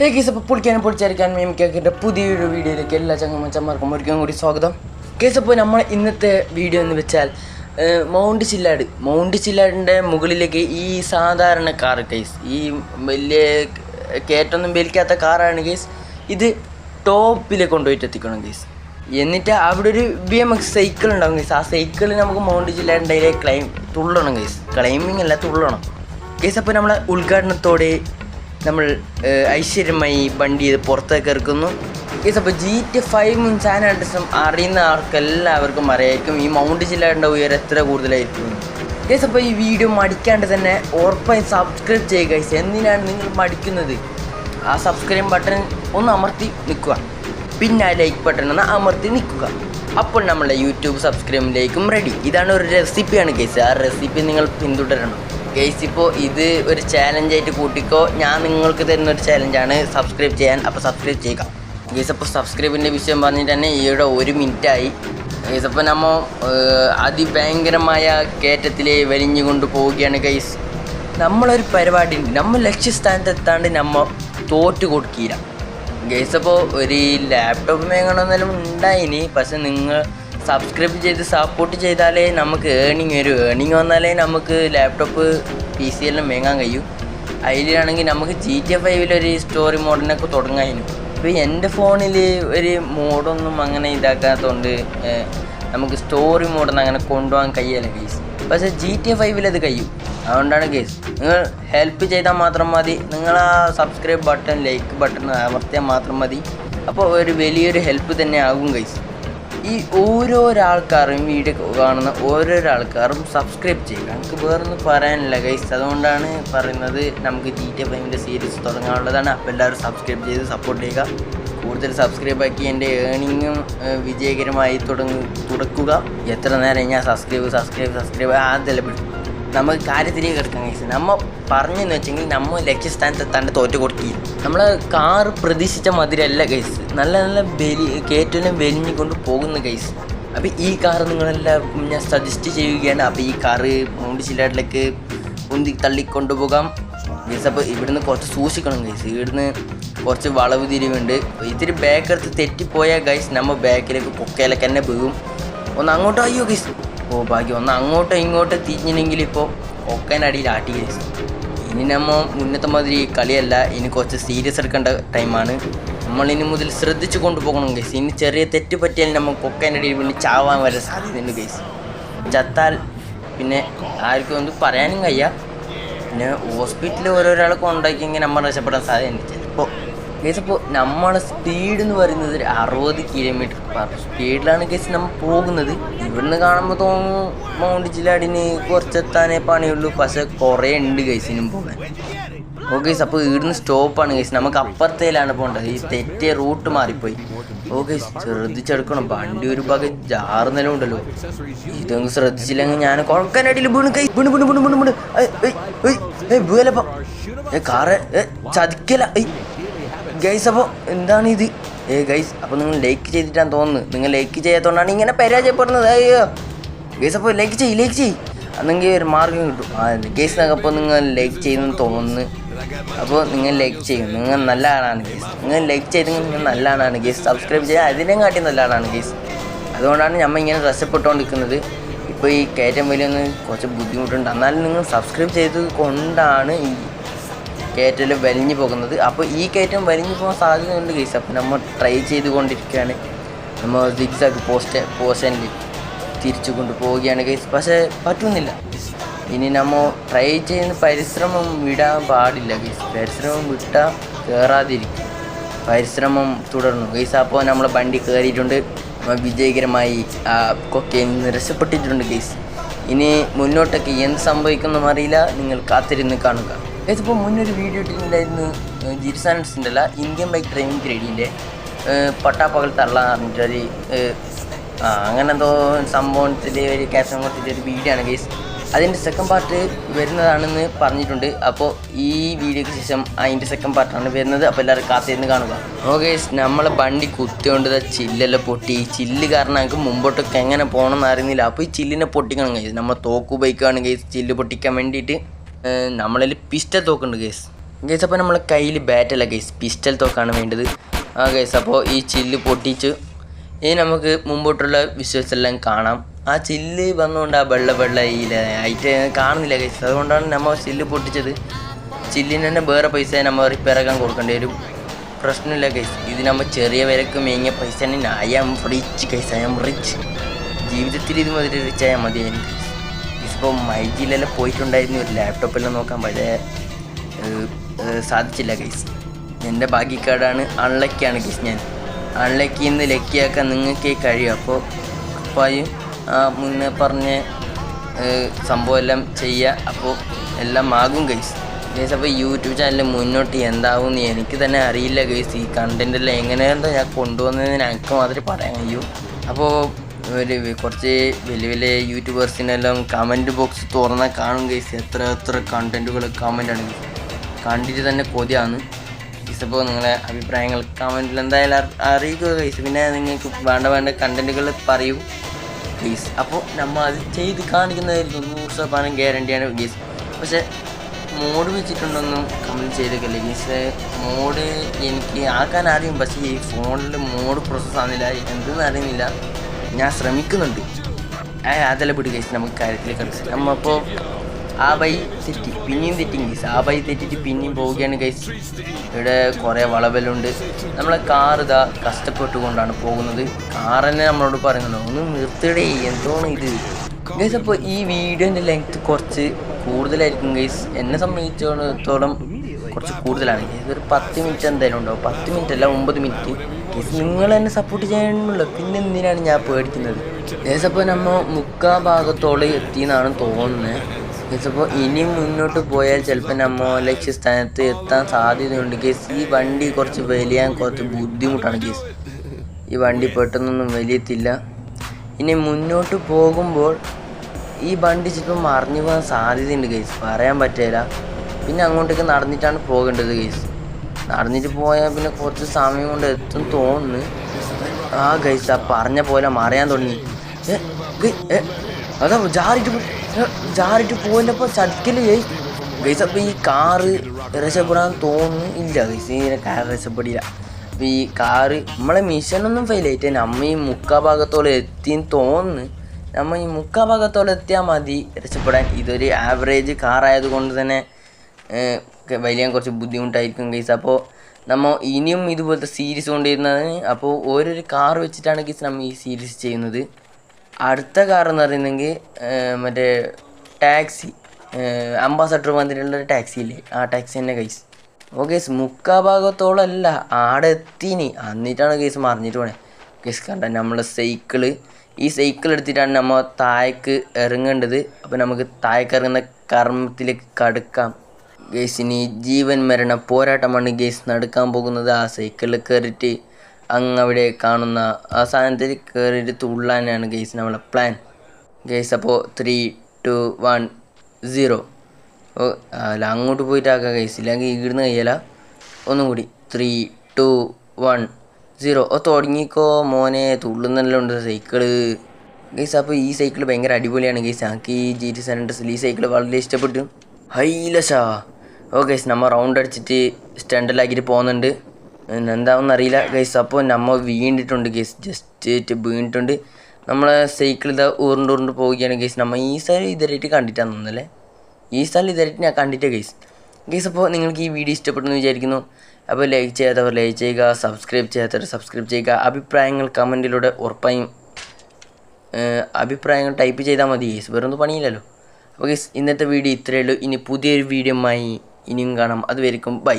ഹേ case അപ്പോൾ പൊളിക്കാനും പൊളിച്ചരക്കാൻ മീമിക്കാക്കിന്റെ പുതിയൊരു വീഡിയോയിലേക്ക് എല്ലാ ചങ്ങമ്മച്ചന്മാർക്കും ഒരിക്കലും കൂടി സ്വാഗതം. കേസ് അപ്പോൾ നമ്മൾ ഇന്നത്തെ വീഡിയോ എന്ന് വെച്ചാൽ മൗണ്ട് ചില്ലാട്. മൗണ്ട് ചില്ലാടിന്റെ മുകളിലേക്ക് ഈ സാധാരണ കാർ കേസ് ഈ വലിയ കയറ്റൊന്നും വലിക്കാത്ത കാറാണ് കേസ് ഇത് ടോപ്പിലേക്ക് കൊണ്ടുപോയിട്ട് എത്തിക്കണം കേസ് എന്നിട്ട് അവിടെ ഒരു ബി എം എക്സ് സൈക്കിൾ ഉണ്ടാവും കേസ് ആ സൈക്കിളിൽ നമുക്ക് മൗണ്ട് ചില്ലാടിന്റെ ക്ലൈം തുള്ളണം കേസ് ക്ലൈമ്പിങ് അല്ല തുള്ളണം. കേസ് അപ്പോൾ നമ്മളെ ഉദ്ഘാടനത്തോടെ നമ്മൾ ഐശ്വര്യമായി വണ്ടി ഇത് പുറത്തേക്ക് ഇറക്കുന്നു. ഈ അപ്പോൾ ജി ടി ഫൈവും സാൻ ആൻഡ്രസും അറിയുന്ന ആൾക്കെല്ലാവർക്കും അറിയായിരിക്കും ഈ മൗണ്ട് ജില്ലയുടെ ഉയരം എത്ര കൂടുതലായിരിക്കും. ഈ അപ്പോൾ ഈ വീഡിയോ മടിക്കാണ്ട് തന്നെ ഉറപ്പായും സബ്സ്ക്രൈബ് ചെയ്യുക guys. എന്തിനാണ് നിങ്ങൾ മടിക്കുന്നത്? ആ സബ്സ്ക്രൈബ് ബട്ടൺ ഒന്ന് അമർത്തി നിൽക്കുക. പിന്നെ ആ ലൈക്ക് ബട്ടൺ ഒന്ന് അമർത്തി നിൽക്കുക. അപ്പോൾ നമ്മളെ യൂട്യൂബ് സബ്സ്ക്രൈബിലേക്കും റെഡി ഇതാണ് ഒരു റെസിപ്പിയാണ് കേസ് ആ റെസിപ്പി നിങ്ങൾ പിന്തുടരണം. കേസ് ഇപ്പോൾ ഇത് ഒരു ചാലഞ്ചായിട്ട് കൂട്ടിക്കോ. ഞാൻ നിങ്ങൾക്ക് തരുന്ന ഒരു ചാലഞ്ചാണ് സബ്സ്ക്രൈബ് ചെയ്യാൻ. അപ്പോൾ സബ്സ്ക്രൈബ് ചെയ്യുക. ഗെയ്സ് അപ്പോൾ സബ്സ്ക്രൈബിന്റെ വിഷയം പറഞ്ഞിട്ട് തന്നെ ഈയിടെ ഒരു മിനിറ്റായി. ഗെയ്സ് അപ്പോൾ നമ്മ അതിഭയങ്കരമായ കയറ്റത്തിൽ വലിഞ്ഞു കൊണ്ട് പോവുകയാണ് ഗെയ്സ് നമ്മളൊരു പരിപാടി നമ്മൾ ലക്ഷ്യസ്ഥാനത്ത് എത്താണ്ട് നമ്മ തോറ്റു കൊടുക്കില്ല ഗൈസ് അപ്പോൾ ഒരു ലാപ്ടോപ്പ് മേങ്ങണമെന്നെല്ലാം ഉണ്ടായിനി. പക്ഷെ നിങ്ങൾ സബ്സ്ക്രൈബ് ചെയ്ത് സപ്പോർട്ട് ചെയ്താലേ നമുക്ക് ഏണിങ് വരും. ഏണിങ് വന്നാലേ നമുക്ക് ലാപ്ടോപ്പ് പി സി എല്ലാം മേങ്ങാൻ കഴിയും. അതിലാണെങ്കിൽ നമുക്ക് ജി ടി എ ഫൈവിലൊരു സ്റ്റോറി മോഡിനൊക്കെ തുടങ്ങാനും. ഇപ്പോൾ എന്റെ ഫോണിൽ ഒരു മോഡൊന്നും അങ്ങനെ ഇതാക്കാത്തതുകൊണ്ട് നമുക്ക് സ്റ്റോറി മോഡൊന്നും അങ്ങനെ കൊണ്ടുപോകാൻ കഴിയല്ല കേസ് പക്ഷേ ജി ടി എ ഫൈവിൽ അത് കഴിയും. അതുകൊണ്ടാണ് കേസ് നിങ്ങൾ ഹെൽപ്പ് ചെയ്താൽ മാത്രം മതി. നിങ്ങൾ ആ സബ്സ്ക്രൈബ് ബട്ടൺ ലൈക്ക് ബട്ടൺ അമർത്തിയാൽ മാത്രം മതി. അപ്പോൾ ഒരു വലിയൊരു ഹെൽപ്പ് തന്നെ ആകും ഗൈസ് ഈ ഓരോരോ ആൾക്കാരും വീഡിയോ കാണുന്ന ഓരോരോ ആൾക്കാരും സബ്സ്ക്രൈബ് ചെയ്യുക. നമുക്ക് വേറൊന്നും പറയാനില്ല ഗൈസ് അതുകൊണ്ടാണ് പറയുന്നത് നമുക്ക് ജി ടി ഫൈവിന്റെ സീരീസ് തുടങ്ങാനുള്ളതാണ്. അപ്പോൾ എല്ലാവരും സബ്സ്ക്രൈബ് ചെയ്ത് സപ്പോർട്ട് ചെയ്യുക. കൂടുതൽ സബ്സ്ക്രൈബ് ആക്കി എന്റെ ഏണിങ്ങും വിജയകരമായി തുടങ്ങുക എത്ര നേരം ഞാൻ സബ്സ്ക്രൈബ് സബ്സ്ക്രൈബ് സബ്സ്ക്രൈബ് അതെല്ലാം നമുക്ക് കാര്യത്തിലേക്ക് കിടക്കാൻ കഴിച്ചു നമ്മൾ പറഞ്ഞെന്ന് വെച്ചെങ്കിൽ നമ്മൾ ലക്ഷ്യസ്ഥാനത്ത് എത്താണ്ട് തോറ്റു കൊടുക്കുകയും നമ്മൾ കാർ പ്രതീക്ഷിച്ച മതിരല്ല കേസ് നല്ല നല്ല ബലി കയറ്റെല്ലാം വെലിഞ്ഞുകൊണ്ട് പോകുന്ന കേസ് അപ്പോൾ ഈ കാർ നിങ്ങളെല്ലാവർക്കും ഞാൻ സജസ്റ്റ് ചെയ്യുകയാണ്. അപ്പോൾ ഈ കാറ് മൗണ്ട് ചില്ലാട്ടിലേക്ക് ഉന്തി തള്ളിക്കൊണ്ടുപോകാം. ഗൈസ് അപ്പോൾ ഇവിടുന്ന് കുറച്ച് സൂക്ഷിക്കണം ഗൈസ് ഇവിടുന്ന് കുറച്ച് വളവ് തിരിവുണ്ട്. ഇത്തിരി ബാക്കെടുത്ത് തെറ്റിപ്പോയാൽ ഗൈസ് നമ്മൾ ബാക്കിലേക്ക് കൊക്കയിലേക്ക് തന്നെ വീഴും ഒന്ന് അങ്ങോട്ടോ അയ്യോ ഗൈസ് ഓ ഭാഗ്യം ഒന്ന് അങ്ങോട്ടോ ഇങ്ങോട്ടോ തിരിഞ്ഞില്ലെങ്കിൽ ഇപ്പോൾ അടിയിൽ ആട്ടി കേസ് ഇനി നമ്മൾ മുന്നത്തെ മാതിരി കളിയല്ല. ഇനി കുറച്ച് സീരിയസ് എടുക്കേണ്ട ടൈമാണ് നമ്മൾ ഇനി മുതൽ ശ്രദ്ധിച്ചു കൊണ്ടുപോകണം ഗൈസ് ഇനി ചെറിയ തെറ്റ് പറ്റിയാൽ നമ്മൾ കൊക്കനടിയിൽ വീണ് ചാവാൻ വരെ സാധ്യതയുണ്ട് ഗൈസ് ചത്താൽ പിന്നെ ആർക്കും ഒന്നും പറയാനും കഴിയ. പിന്നെ ഹോസ്പിറ്റലിൽ ഓരോരാളെ കൊണ്ടാക്കിയെങ്കിൽ നമ്മൾ രക്ഷപ്പെടാൻ സാധ്യതയുണ്ട് ഇപ്പോൾ നമ്മളെ സ്പീഡ് എന്ന് പറയുന്നത് ഒരു അറുപത് കിലോമീറ്റർ പെർ സ്പീഡിലാണ് കേസ് നമ്മൾ പോകുന്നത്. ഇവിടുന്ന് കാണുമ്പോൾ തോന്നുന്നു മൗണ്ട് ജില്ലാടിന് കുറച്ചെത്താനേ പണിയുള്ളൂ. പക്ഷേ കുറേ ഉണ്ട് കേസിനും പോകാൻ. ഓ ഗൈസ് അപ്പോൾ ഇവിടുന്ന് സ്റ്റോപ്പാണ് ഗൈസ്. നമുക്ക് അപ്പുറത്തേലാണ് പോകേണ്ടത് ഈ തെറ്റേ റൂട്ട് മാറിപ്പോയി. ഓ ഗൈസ് ശ്രദ്ധിച്ചെടുക്കണം വണ്ടി ഒരു ഭാഗം നില ഉണ്ടല്ലോ. ഇതൊന്നും ശ്രദ്ധിച്ചില്ലെങ്കിൽ ഞാൻ കുഴക്കാനടിയിൽ വീണ്. കൈ വീണ് വീണ് വീണ് വീണ് വീണ്. ഏയ്, ഏയ്, ഏയ്, ഏയ്, വീഴലപ്പ ഏ കാറ് ഏ ചതിക്കല. ഗൈസ് അപ്പോൾ എന്താണ് ഇത്? ഏ ഗൈസ് അപ്പോൾ നിങ്ങൾ ലൈക്ക് ചെയ്തിട്ടാണ് തോന്നുന്നത്. നിങ്ങൾ ലൈക്ക് ചെയ്യാത്തതുകൊണ്ടാണ് ഇങ്ങനെ പരാജയപ്പെടുന്നത്. അയ്യോ. ഗൈസ് അപ്പോൾ ലൈക്ക് ചെയ്യ് ലൈക്ക് ചെയ്യ്. അന്നെങ്കിൽ ഒരു മാർഗം കിട്ടും. ആ ഗൈസ് അപ്പോൾ നിങ്ങൾ ലൈക്ക് ചെയ്യുന്നു തോന്നുന്നു. അപ്പോൾ നിങ്ങൾ ലൈക്ക് ചെയ്യും. നിങ്ങൾ നല്ല ആളാണ് ഗൈസ് നിങ്ങൾ ലൈക്ക് ചെയ്തെങ്കിൽ നിങ്ങൾ നല്ല ആളാണ് ഗൈസ് സബ്സ്ക്രൈബ് ചെയ്യാൻ അതിനെയും കാട്ടി നല്ല ആളാണ് ഗൈസ് അതുകൊണ്ടാണ് നമ്മൾ ഇങ്ങനെ രസപ്പെട്ടുകൊണ്ടിരിക്കുന്നത് ഇപ്പോൾ ഈ കയറ്റം വലിയൊന്ന് കുറച്ച് ബുദ്ധിമുട്ടുണ്ട്. എന്നാലും നിങ്ങൾ സബ്സ്ക്രൈബ് ചെയ്തത് കൊണ്ടാണ് ഈ കയറ്റൽ വലിഞ്ഞു പോകുന്നത്. അപ്പോൾ ഈ കയറ്റം വലിഞ്ഞു പോകാൻ സാധ്യതയുണ്ട് ഗൈസ്. അപ്പോൾ നമ്മൾ ട്രൈ ചെയ്തുകൊണ്ടിരിക്കുകയാണ്. നമ്മൾ സിക്സാക്ക് പോസ്റ്റ് പോസ്റ്റനിൽ തിരിച്ചു കൊണ്ടുപോവുകയാണ് ഗൈസ്. പക്ഷേ പറ്റുന്നില്ല. ഇനി നമ്മൾ ട്രൈ ചെയ്യുന്ന പരിശ്രമം വിടാൻ പാടില്ല ഗൈസ്. പരിശ്രമം വിട്ടാൽ കയറാതിരിക്കും പരിശ്രമം തുടർന്നു. ഗൈസ് അപ്പോൾ നമ്മൾ വണ്ടി കയറിയിട്ടുണ്ട് വിജയകരമായി ആ കൊക്കയിൽ രക്ഷപ്പെട്ടിട്ടുണ്ട് ഗൈസ്. ഇനി മുന്നോട്ടൊക്കെ എന്ത് സംഭവിക്കുന്നു അറിയില്ല. നിങ്ങൾ കാത്തിരുന്ന് കാണുക. ഗൈസ് ഇപ്പോൾ മുന്നൊരു വീഡിയോ ഇട്ടിട്ടുണ്ടായിരുന്നു ജിരിസാനൻസിന്റെ അല്ല ഇന്ത്യൻ ബൈക്ക് ഡ്രൈവിംഗ് ഗ്രേഡിന്റെ പട്ടാപ്പകൽ തള്ള പറഞ്ഞിട്ട് ഒരു ഏഹ്, ആ അങ്ങനെ എന്തോ സംഭവത്തിൽ ഒരു കാശം കൊടുത്തിട്ട് ഒരു വീഡിയോ ആണ് ഗൈസ് അതിന്റെ സെക്കൻഡ് പാർട്ട് വരുന്നതാണെന്ന് പറഞ്ഞിട്ടുണ്ട്. അപ്പോൾ ഈ വീഡിയോയ്ക്ക് ശേഷം അതിന്റെ സെക്കൻഡ് പാർട്ടാണ് വരുന്നത്. അപ്പോൾ എല്ലാവരും കാത്തിരുന്ന് കാണുക. ഓക്കെ നമ്മളെ വണ്ടി കുത്തിക്കൊണ്ട് ദാ ചില്ലെല്ലാം പൊട്ടി. ചില്ല് കാരണം ഞങ്ങൾക്ക് മുമ്പോട്ടൊക്കെ എങ്ങനെ പോകണം എന്ന് അറിയുന്നില്ല. അപ്പോൾ ഈ ചില്ലിനെ പൊട്ടിക്കണം കേസ് നമ്മൾ തോക്കു ബൈക്കാണ് കേസ് ചില്ല് പൊട്ടിക്കാൻ വേണ്ടിയിട്ട്. നമ്മളിൽ പിസ്റ്റൽ തോക്കുണ്ട് കേസ് ഗേസ് അപ്പോൾ നമ്മളെ കയ്യിൽ ബാറ്റല്ല ഗേസ് പിസ്റ്റൽ തോക്കാണ് വേണ്ടത്. ആ ഗേസ് അപ്പോൾ ഈ ചില്ല് പൊട്ടിച്ച് ഇനി നമുക്ക് മുമ്പോട്ടുള്ള വിഷ്വൽസ് എല്ലാം കാണാം. ആ ചില്ല് വന്നുകൊണ്ട് ആ വെള്ള വെള്ള ആയിട്ട് കാണുന്നില്ല ഗൈസ് അതുകൊണ്ടാണ് നമ്മൾ ചില്ല് പൊട്ടിച്ചത്. ചില്ലിന് തന്നെ വേറെ പൈസ നമ്മൾ റിപ്പയർ ആക്കാൻ കൊടുക്കേണ്ടി വരും. പ്രശ്നമില്ല ഗൈസ് ഇത് നമ്മൾ ചെറിയ വിലക്ക് മേങ്ങിയ പൈസ I am rich guys I am rich ജീവിതത്തിൽ ഇത് റിച്ച് ആയാൽ മതി എനിക്ക് ഇപ്പോൾ ജിയിലെല്ലാം പോയിട്ടുണ്ടായിരുന്നു ഒരു ലാപ്ടോപ്പെല്ലാം നോക്കാൻ ഏഹ്, സാധിച്ചില്ല ഗൈസ് എന്റെ ഭാഗ്യക്കാടാണ് അൺലക്കിയാണ് ഗൈസ് ഞാൻ. അൺലക്കിൽ നിന്ന് ലക്കിയാക്കാൻ നിങ്ങൾക്ക് കഴിയും. അപ്പോൾ അപ്പായും ആ മുന്നേ പറഞ്ഞ സംഭവം എല്ലാം ചെയ്യുക അപ്പോൾ എല്ലാം ആകും ഗൈസ് ഗൈസ് അപ്പോൾ യൂട്യൂബ് ചാനൽ മുന്നോട്ട് എന്താവും എന്ന് എനിക്ക് തന്നെ അറിയില്ല ഗൈസ് ഈ കണ്ടന്റ് എല്ലാം എങ്ങനെയാണോ ഞാൻ കൊണ്ടുവന്നതെന്ന് എനിക്ക് മാത്രമേ പറയാൻ കഴിയൂ. അപ്പോൾ ഒരു കുറച്ച് വലിയ വലിയ യൂട്യൂബേഴ്സിനെല്ലാം കമന്റ് ബോക്സ് തുറന്നാൽ കാണും ഗൈസ് എത്ര എത്ര കണ്ടന്റുകൾ കമന്റാണ് കണ്ടിട്ട് തന്നെ കൊതിയാണ്. ഗൈസ് അപ്പോൾ നിങ്ങളെ അഭിപ്രായങ്ങൾ കമന്റിൽ എന്തായാലും അറി- അറിയിക്കുക ഗൈസ് പിന്നെ നിങ്ങൾക്ക് വേണ്ട വേണ്ട കണ്ടന്റുകൾ പറയൂ. ഗൈസ് അപ്പോൾ നമ്മൾ അത് ചെയ്ത് കാണിക്കുന്നതായിരിക്കും നൂറ് ശതമാനം ഗ്യാരണ്ടിയാണ് ഗൈസ് പക്ഷേ മോഡ് വെച്ചിട്ടുണ്ടൊന്നും കമന്റ് ചെയ്തേക്കല്ലേ ഗീസ് മോഡ് എനിക്ക് ആക്കാൻ അറിയും പക്ഷേ ഈ ഫോണിൽ മോഡ് പ്രോസസ്സ് ആകുന്നില്ല എന്തെന്ന് അറിയുന്നില്ല. ഞാൻ ശ്രമിക്കുന്നുണ്ട്. ഏ പിടി കേസ് നമുക്ക് കാര്യത്തിലേക്ക് കളിച്ചു നമ്മപ്പോൾ ആ ബൈ തെറ്റി പിന്നെയും തെറ്റി കേസ് ആ ബൈ തെറ്റിട്ട് പിന്നെയും പോവുകയാണ് ഗൈസ് ഇവിടെ കുറേ വളവലുണ്ട്. നമ്മളെ കാർ ഇതാ കഷ്ടപ്പെട്ടുകൊണ്ടാണ് പോകുന്നത്. കാർ തന്നെ നമ്മളോട് പറയുന്നുണ്ട് ഒന്ന് നിർത്തിടേ എന്തോന്ന് ഇത്? ഗൈസ് അപ്പോൾ ഈ വീഡിയോന്റെ ലെങ്ത് കുറച്ച് കൂടുതലായിരിക്കും ഗൈസ് എന്നെ സംബന്ധിച്ചിടത്തോളം കുറച്ച് കൂടുതലാണ്. ഇതൊരു പത്ത് മിനിറ്റ് എന്തായാലും ഉണ്ടാവും. പത്ത് മിനിറ്റ് അല്ല ഒമ്പത് മിനിറ്റ് നിങ്ങൾ എന്നെ സപ്പോർട്ട് ചെയ്യാനുള്ളൂ. പിന്നെ എന്തിനാണ് ഞാൻ പേടിക്കുന്നത്? ഏസപ്പോൾ നമ്മൾ മുക്കാ ഭാഗത്തോളം എത്തിയെന്നാണ് തോന്നുന്നത് ഏസപ്പോൾ ഇനി മുന്നോട്ട് പോയാൽ ചിലപ്പോൾ നമ്മൾ ലക്ഷ്യസ്ഥാനത്ത് എത്താൻ സാധ്യതയുണ്ട്. കേസ് ഈ വണ്ടി കുറച്ച് വലിയാൻ കുറച്ച് ബുദ്ധിമുട്ടാണ് കേസ് ഈ വണ്ടി പെട്ടെന്നൊന്നും വലിയത്തില്ല. ഇനി മുന്നോട്ട് പോകുമ്പോൾ ഈ വണ്ടി ചിലപ്പോൾ മറിഞ്ഞു പോകാൻ സാധ്യതയുണ്ട് കേസ് പറയാൻ പറ്റില്ല പിന്നെ അങ്ങോട്ടേക്ക് നടന്നിട്ടാണ് പോകേണ്ടത് ഗൈസ് നടന്നിട്ട് പോയാൽ പിന്നെ കുറച്ച് സമയം കൊണ്ട് എത്തും തോന്നുന്നു. ആ ഗൈസ് ആ പറഞ്ഞ പോലെ മറിയാൻ തുടങ്ങി. അതാ ജാറിട്ട് ജാറിട്ട് പോയില്ലപ്പോൾ ചതിക്കൽ ഗൈസ് ഗൈസ് അപ്പോൾ ഈ കാറ് രക്ഷപ്പെടാൻ തോന്നുന്നു ഇല്ല ഗൈസ് ഈ കാർ രക്ഷപ്പെടില്ല. അപ്പോൾ ഈ കാറ് നമ്മളെ മിഷനൊന്നും ഫെയിൽ ആയിട്ട് നമ്മ ഈ മുക്കാ ഭാഗത്തോളം എത്തിയെന്ന് തോന്നുന്നു. നമ്മൾ ഈ മുക്കാ ഭാഗത്തോളം എത്തിയാൽ മതി രക്ഷപ്പെടാൻ. ഇതൊരു ആവറേജ് കാറായത് കൊണ്ട് തന്നെ ഏഹ്, ക- വലിയ കുറച്ച് ബുദ്ധിമുട്ടായിരിക്കും ഗൈസ് അപ്പോൾ നമ്മൾ ഇനിയും ഇതുപോലത്തെ സീരീസ് കൊണ്ടുവരുന്നതിന് അപ്പോൾ ഓരോരു കാർ വെച്ചിട്ടാണ് ഗൈസ് നമ്മൾ ഈ സീരീസ് ചെയ്യുന്നത്. അടുത്ത കാർ എന്ന് പറയുന്നെങ്കിൽ മറ്റേ ടാക്സി അംബാസഡർ വന്നിട്ടുള്ള ടാക്സി ഇല്ലേ? ആ ടാക്സി തന്നെ ഗൈസ് ഓ ഗൈസ് മുക്കാ ഭാഗത്തോളം അല്ല ആടെ എത്തിനി എന്നിട്ടാണ് ഗൈസ് മറിഞ്ഞിട്ട് പോണേ. ഗൈസ് കണ്ട നമ്മളെ സൈക്കിൾ ഈ സൈക്കിൾ എടുത്തിട്ടാണ് നമ്മൾ താഴേക്ക് ഇറങ്ങേണ്ടത്. അപ്പോൾ നമുക്ക് താഴേക്ക് ഇറങ്ങുന്ന കർമ്മത്തിലേക്ക് കടക്കാം. ഗൈസ് ഇനി ജീവൻ മരണ പോരാട്ടമാണ് ഗേസ് നടക്കാൻ പോകുന്നത്. ആ സൈക്കിളിൽ കയറിയിട്ട് അങ്ങ് അവിടെ കാണുന്ന ആ സാധനത്തിൽ കയറിയിട്ട് തുള്ളാനാണ് ഗേസ് നമ്മളെ പ്ലാൻ ഗേസ് അപ്പോൾ ത്രീ ടു വൺ സീറോ ഓ അല്ല അങ്ങോട്ട് പോയിട്ടാക്കാം ഗേസ് ഇല്ലെങ്കിൽ ഇവിടുന്ന് കഴിയല. ഒന്നും കൂടി. ത്രീ ടു വൺ സീറോ ഓ തുടങ്ങിക്കോ മോനെ. തുള്ളുന്നെല്ലാം ഉണ്ട് സൈക്കിൾ ഗൈസ് അപ്പോൾ ഈ സൈക്കിൾ ഭയങ്കര അടിപൊളിയാണ് ഗൈസ് ആക്കി ജി ടി സെവൻ ഈ സൈക്കിൾ വളരെ ഇഷ്ടപ്പെട്ടു. ഹൈലശാ ഓ ഗൈസ് നമ്മൾ റൗണ്ട് അടിച്ചിട്ട് സ്റ്റണ്ടിലാക്കിയിട്ട് പോകുന്നുണ്ട്. എന്താണെന്ന് അറിയില്ല ഗൈസ് അപ്പോൾ നമ്മൾ വീണിട്ടുണ്ട് ഗൈസ് ജസ്റ്റ് വീണിട്ടുണ്ട്. നമ്മളെ സൈക്കിൾ ഇതാ ഉരുണ്ട് ഉരുണ്ട് പോവുകയാണ് ഗൈസ് നമ്മൾ ഈ സ്ഥലം ഇതുവരെയായിട്ട് കണ്ടിട്ടാണ് തോന്നുന്നല്ലേ? ഈ സ്ഥലം ഇതുവരെയായിട്ട് ഞാൻ കണ്ടിട്ടേ ഗൈസ് ഗൈസ് അപ്പോൾ നിങ്ങൾക്ക് ഈ വീഡിയോ ഇഷ്ടപ്പെട്ടെന്ന് വിചാരിക്കുന്നു. അപ്പോൾ ലൈക്ക് ചെയ്യാത്തവർ ലൈക്ക് ചെയ്യുക സബ്സ്ക്രൈബ് ചെയ്യാത്തവർ സബ്സ്ക്രൈബ് ചെയ്യുക. അഭിപ്രായങ്ങൾ കമന്റിലൂടെ ഉറപ്പായും അഭിപ്രായങ്ങൾ ടൈപ്പ് ചെയ്താൽ മതി ഗൈസ് വേറൊന്നും പണിയില്ലല്ലോ. അപ്പോൾ ഗൈസ് ഇന്നത്തെ വീഡിയോ ഇത്രയേ ഉള്ളൂ. ഇനി പുതിയൊരു വീഡിയോയുമായി ഇനിയും കാണാം. അതുവരെക്കും ബൈ.